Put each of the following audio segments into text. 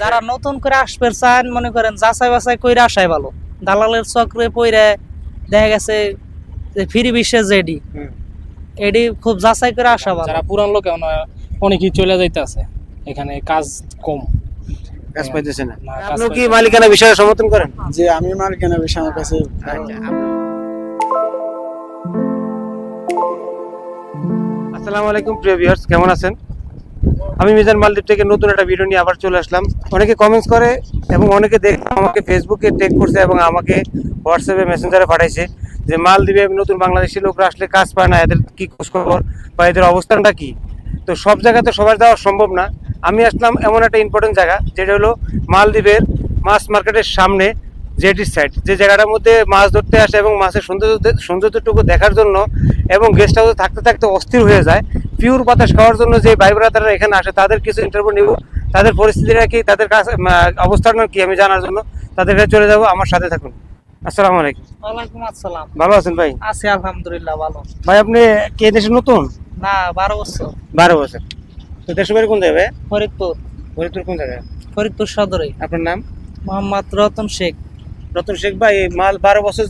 যারা নতুন করে আসবে চান মনে করেন যাচাই বাছাই কইরা আসাই ভালো। দালালের চক্রে পইরে দেখা গেছে ফ্রি বিশ্বে জেডি। এডি খুব যাচাই করে আসা ভালো। যারা পুরান লোক অনেকেই চলে যাইতে আছে। এখানে কাজ কম। কাজ পাইতেছে না। আপনি কি মালিকানা বিষয়ে সমর্থন করেন? যে আমি মালিকানা বেশি আমার কাছে আসসালামু আলাইকুম প্রিয় ভিউয়ার্স কেমন আছেন? আমি মিজান মালদ্বীপ থেকে নতুন একটা ভিডিও নিয়ে আবার চলে আসলাম। অনেকে কমেন্টস করে এবং অনেকে দেখ আমাকে ফেসবুকে টেক করছে এবং আমাকে হোয়াটসঅ্যাপে মেসেঞ্জারে পাঠাইছে যে, মালদ্বীপে নতুন বাংলাদেশি লোকরা আসলে কাজ পায় না, এদের কি খোঁজ খবর বা এদের অবস্থানটা কি? তো সব জায়গাতে সবার যাওয়া সম্ভব না। আমি আসলাম এমন একটা ইম্পর্টেন্ট জায়গা, যেটা হলো মালদ্বীপের মাছ মার্কেটের সামনে জেটির সাইড যে জায়গাটার মধ্যে মাছ ধরতে আসে এবং মাছের সৌন্দর্য সৌন্দর্যটুকু দেখার জন্য এবং গেস্ট হাউসে থাকতে থাকতে অস্থির হয়ে যায়। পিওর বাতাস খাওয়ার জন্য যে ভাই ব্রাদাররা এখানে আসে তাদের কিছু ইন্টারভিউ নিব। তাদের পরিস্থিতিটা কি তাদের কাছে অবস্থান কি আমি জানার জন্য তাদের কাছে চলে যাব। আমার সাথে থাকুন। আসসালামু আলাইকুম। ওয়ালাইকুম আসসালাম। ভালো আছেন ভাই? আছি আলহামদুলিল্লাহ ভালো। ভাই আপনি কে দেশে নতুন? না বারো বছর। বারো বছর। তো দেশের বাড়ি কোন জায়গায় ফরিদপুর। ফরিদপুর কোন জায়গায়? ফরিদপুর সদরে। আপনার নাম? মোহাম্মদ রতন শেখ। রতন শেখ ভাই মাল বারো বছর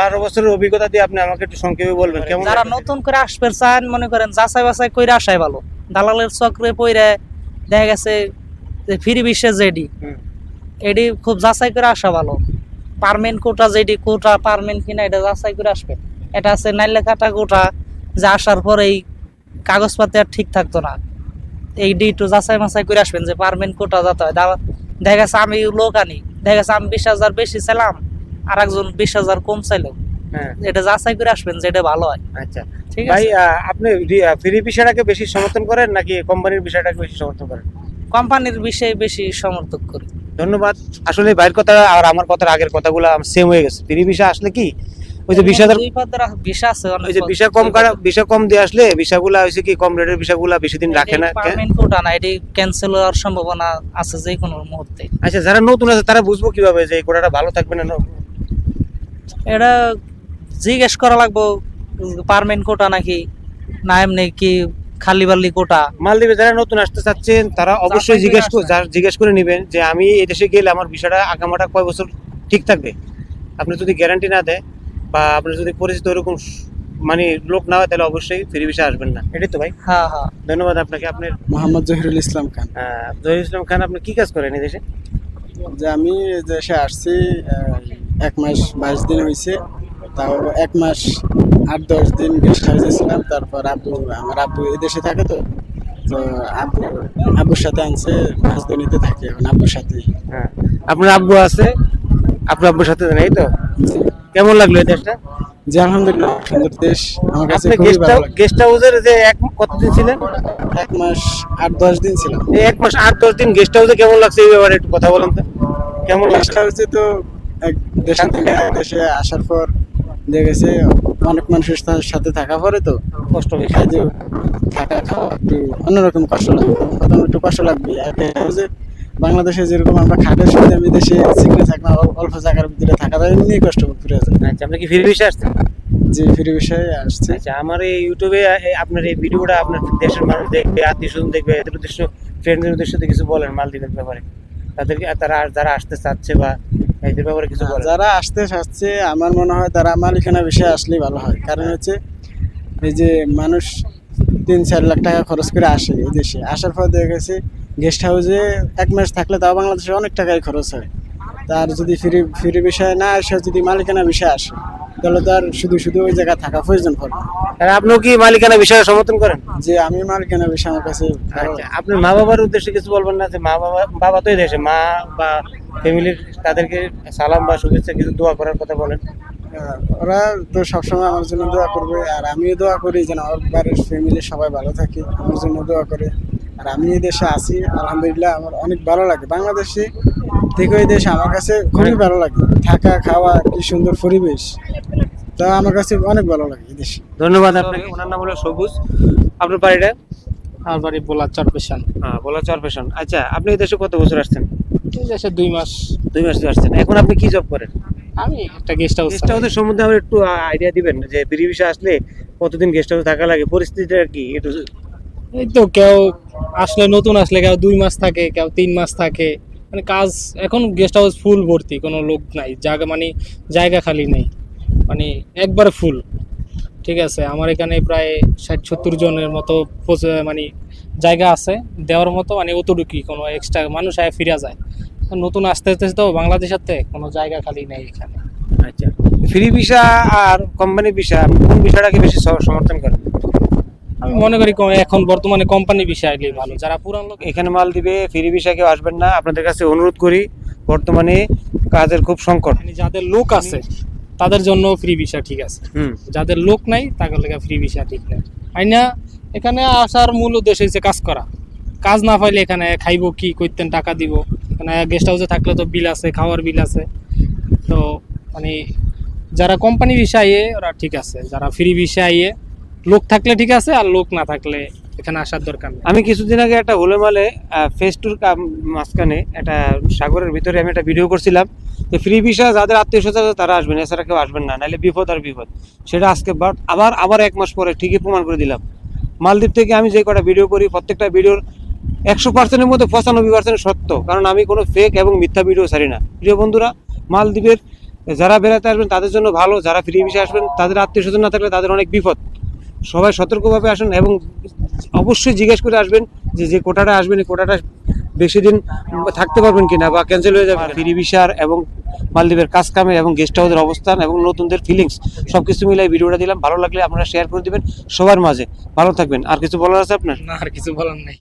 বারো বছরের অভিজ্ঞতা দিয়ে আপনি আমাকে একটু সংক্ষেপে বলবেন কেমন যারা নতুন করে আসবে চান মনে করেন যাচাই বাছাই কইরা আসাই ভালো। দালালের চক্রে পইরে দেখা গেছে ফ্রি বিশ্বে জেডি। এডি খুব যাচাই করে আসা ভালো। পারমেন্ট কোটা যেডি কোটা পারমেন্ট কিনা এটা যাচাই করে আসবে। এটা আছে নাইলে কাটা কোটা যে আসার পর এই কাগজপাতি আর ঠিক থাকতো না। এই ডি একটু যাচাই মাচাই করে আসবেন যে পারমেন্ট কোটা যাতে হয়। দেখা গেছে আমি লোক আনি। দেখা গেছে আমি বিশ হাজার বেশি চাইলাম আর একজন বিশ হাজার কম চাইলো। হ্যাঁ। এটা যাচাই করে আসবেন যেটা ভালো হয়। আচ্ছা। ঠিক ভাই আছে? আপনি ফ্রি বিষয়টাকে বেশি সমর্থন করেন নাকি কোম্পানির বিষয়টাকে বেশি সমর্থন করেন? কোম্পানির বিষয়ে বেশি সমর্থক করি। ধন্যবাদ। আসলে বাইরের কথা আর আমার কথার আগের কথাগুলো সেম হয়ে গেছে। ফ্রি বিষয় আসলে কি? ওই যে বিশ হাজার দুই আছে ওই যে। কম কারা কম দিয়ে আসলে হয়েছে কি কম রেটের বেশি দিন রাখে না permanent না এটি ক্যান্সেল হওয়ার সম্ভাবনা আছে যে কোনো মুহূর্তে আচ্ছা যারা নতুন আছে তারা বুঝব কীভাবে যে এই কোটাটা ভালো থাকবে না এটা জিজ্ঞেস করা লাগবো পারমেন্ট কোটা নাকি না এমনি কি খালি বালি কোটা মালদ্বীপে যারা নতুন আসতে চাচ্ছেন তারা অবশ্যই জিজ্ঞেস। জিজ্ঞেস করে নেবেন যে আমি এই দেশে গেলে আমার বিষয়টা আগামাটা কয় বছর ঠিক থাকবে আপনি যদি গ্যারান্টি না দেয় বা আপনার যদি পরিচিত ওরকম মানে লোক না হয় তাহলে অবশ্যই ফ্রি বিষয় আসবেন না। এটাই তো ভাই। হ্যাঁ হ্যাঁ। ধন্যবাদ আপনাকে। আপনার মোহাম্মদ জহিরুল ইসলাম খান। আহ, জহির ইসলাম খান আপনি কি কাজ করেন এই দেশে? যে আমি দেশে আসছি এক মাস বাইশ দিন হয়েছে তাও এক মাস আট দশ দিন গেস্ট হাউসে ছিলাম তারপর আব্বু আমার আব্বু এই দেশে থাকে তো। তো আব্বু আব্বুর সাথে আনছে রাজধানীতে থাকে। এখন আব্বুর সাথে হ্যাঁ। আপনার আব্বু আছে আপনার আব্বুর সাথে নেই তো? কেমন লাগল এই দেশটা? যে আলহামদুলিল্লাহ। সুন্দর দেশ আমার কাছে আপনি খুবই গেস্ট ভালো লাগে। গেস্ট হাউসের যে এক কতদিন ছিলেন? এক মাস আট দশ দিন ছিলাম। এই এক মাস আট দশ দিন গেস্ট হাউসে কেমন লাগছে এই ব্যাপারে একটু কথা বলেন তো। কেমন গেস্ট হাউসে তো এক দেশ থেকে এক দেশে আসার পর দেখেছে অনেক মানুষের সা- সাথে থাকা পরে তো কষ্ট বেশি এই যে থাকা খাওয়া একটু অন্যরকম কষ্ট লাগবে প্রথম একটু কষ্ট লাগবে। আর দেখা যাবে যে বাংলাদেশে যেরকম আমরা খাটের সাথে আমি দেশে সিগনে থাকলাম অল্প জায়গার ভিতরে থাকা যায় এমনি কষ্ট ফিরে যায় আচ্ছা আপনি কি ফিরে বেশি আসছেন? যে ফিরে বিষয়ে আসছে। আচ্ছা আমার এই ইউটিউবে আপনার এই ভিডিওটা আপনার দেশের মানুষ দেখবে আত্মীয় স্বজন দেখবে এদের উদ্দেশ্য ফ্রেন্ডদের উদ্দেশ্য কিছু বলেন মালদ্বীপের ব্যাপারে। তাদেরকে তারা যারা আসতে চাচ্ছে বা এদের ব্যাপারে কিছু বলেন। যারা আসতে আসছে আমার মনে হয় তারা মালিকানা বিষয়ে আসলেই ভালো হয়। কারণ হচ্ছে এই যে মানুষ তিন চার লাখ টাকা খরচ করে আসে এই দেশে আসার পর দেখা গেছে গেস্ট হাউসে এক মাস থাকলে তাও বাংলাদেশে অনেক টাকাই খরচ হয়। তার যদি ফ্রি ফ্রি বিষয়ে না আসে যদি মালিকানা বিষয় আসে তাহলে তার শুধু শুধু ওই জায়গায় থাকা প্রয়োজন পড়বে আর আপনিও কি মালিকানা বিষয়ে সমর্থন করেন? যে আমি মালিকানা বিষয় আমার কাছে আচ্ছা আপনার মা বাবার উদ্দেশ্যে কিছু বলবেন না? যে মা বাবা বাবা তো এই দেশে মা বা ফ্যামিলির তাদেরকে সালাম বা শুভেচ্ছা কিছু দোয়া করার কথা বলেন। ওরা তো সবসময় আমার জন্য দোয়া করবে আর আমিও দোয়া করি যেন আমার বাড়ির ফ্যামিলি সবাই ভালো থাকে আমার জন্য দোয়া করে। আর আমি এই দেশে আছি আলহামদুলিল্লাহ আমার অনেক ভালো লাগে। বাংলাদেশে থেকে ওই দেশে আমার কাছে খুবই ভালো লাগে। থাকা খাওয়া কি সুন্দর পরিবেশ তা আমার কাছে অনেক ভালো লাগে এই দেশে। ধন্যবাদ আপনাকে। ওনার নাম হলো সবুজ। আপনার বাড়িটা? আমার বাড়ি বলার চার পেশান। হ্যাঁ বলা চার পেশন। আচ্ছা আপনি এই দেশে কত বছর আসছেন? এই দেশে দুই মাস। দুই মাস ধরে আসছেন। এখন আপনি কি জব করেন? আমি একটা গেস্ট হাউস গেস্ট হাউসের সম্বন্ধে আমার একটু আইডিয়া দিবেন যে ভিসা আসলে কতদিন গেস্ট হাউসে থাকা লাগে পরিস্থিতিটা কি একটু এই তো কেউ আসলে নতুন আসলে, কেউ দুই মাস থাকে, কেউ তিন মাস থাকে। মানে কাজ, এখন গেস্ট হাউস ফুল ভর্তি, কোনো লোক নাই, জায়গা মানে জায়গা খালি নেই। মানে একবার ফুল ঠিক আছে, আমার এখানে প্রায় ষাট সত্তর জনের মতো মানে জায়গা আছে, দেওয়ার মতো মানে অতটুকুই, কোনো এক্সট্রা মানুষ আয় ফিরে যায়। নতুন আসতে আসতে তো বাংলাদেশের কোনো জায়গা খালি নেই এখানে। আচ্ছা ফ্রি ভিসা আর কোম্পানি ভিসা কোন ভিসাটাকে বেশি সমর্থন করেন আমি মনে করি এখন বর্তমানে কোম্পানি বিষয় ভালো। যারা পুরান লোক এখানে মাল দিবে ফ্রি ভিসা কেউ আসবেন না। আপনাদের কাছে অনুরোধ করি বর্তমানে কাজের খুব সংকট। মানে যাদের লোক আছে তাদের জন্য ফ্রি ভিসা ঠিক আছে। যাদের লোক নাই তাদের লেগে ফ্রি ভিসা ঠিক নাই। আইনা এখানে আসার মূল উদ্দেশ্য হচ্ছে কাজ করা। কাজ না পাইলে এখানে খাইবো কি করতেন টাকা দিব। এখানে গেস্ট হাউসে থাকলে তো বিল আছে খাওয়ার বিল আছে। তো মানে যারা কোম্পানি ভিসা আইয়ে ওরা ঠিক আছে। যারা ফ্রি ভিসা আইয়ে লোক থাকলে ঠিক আছে, আর লোক না থাকলে এখানে আসার দরকার নেই। আমি কিছুদিন আগে একটা হোলেমালে ফেস টুর মাঝখানে একটা সাগরের ভিতরে আমি একটা ভিডিও করছিলাম। তো ফ্রি ভিসা যাদের আত্মীয় স্বজন আছে তারা আসবেন, এছাড়া কেউ আসবেন না, নাহলে বিপদ আর বিপদ। সেটা আজকে বাট আবার আবার এক মাস পরে ঠিকই প্রমাণ করে দিলাম। মালদ্বীপ থেকে আমি যে কটা ভিডিও করি, প্রত্যেকটা ভিডিওর একশো পার্সেন্টের মধ্যে পঁচানব্বই পার্সেন্ট সত্য। কারণ আমি কোনো ফেক এবং মিথ্যা ভিডিও ছাড়ি না। প্রিয় বন্ধুরা, মালদ্বীপের যারা বেড়াতে আসবেন তাদের জন্য ভালো, যারা ফ্রি ভিসা আসবেন, তাদের আত্মীয় স্বজন না থাকলে তাদের অনেক বিপদ। সবাই সতর্কভাবে আসুন এবং অবশ্যই জিজ্ঞেস করে আসবেন যে যে কোটাটা আসবেন, এই কোটাটা বেশি দিন থাকতে পারবেন কিনা বা ক্যান্সেল হয়ে যাবে। ফ্রি ভিসার এবং মালদ্বীপের কাজ কামে এবং গেস্ট হাউসের অবস্থান এবং নতুনদের ফিলিংস সব কিছু মিলাই ভিডিওটা দিলাম। ভালো লাগলে আপনারা শেয়ার করে দিবেন সবার মাঝে। ভালো থাকবেন। আর কিছু বলার আছে আপনার? না, আর কিছু বলার নেই।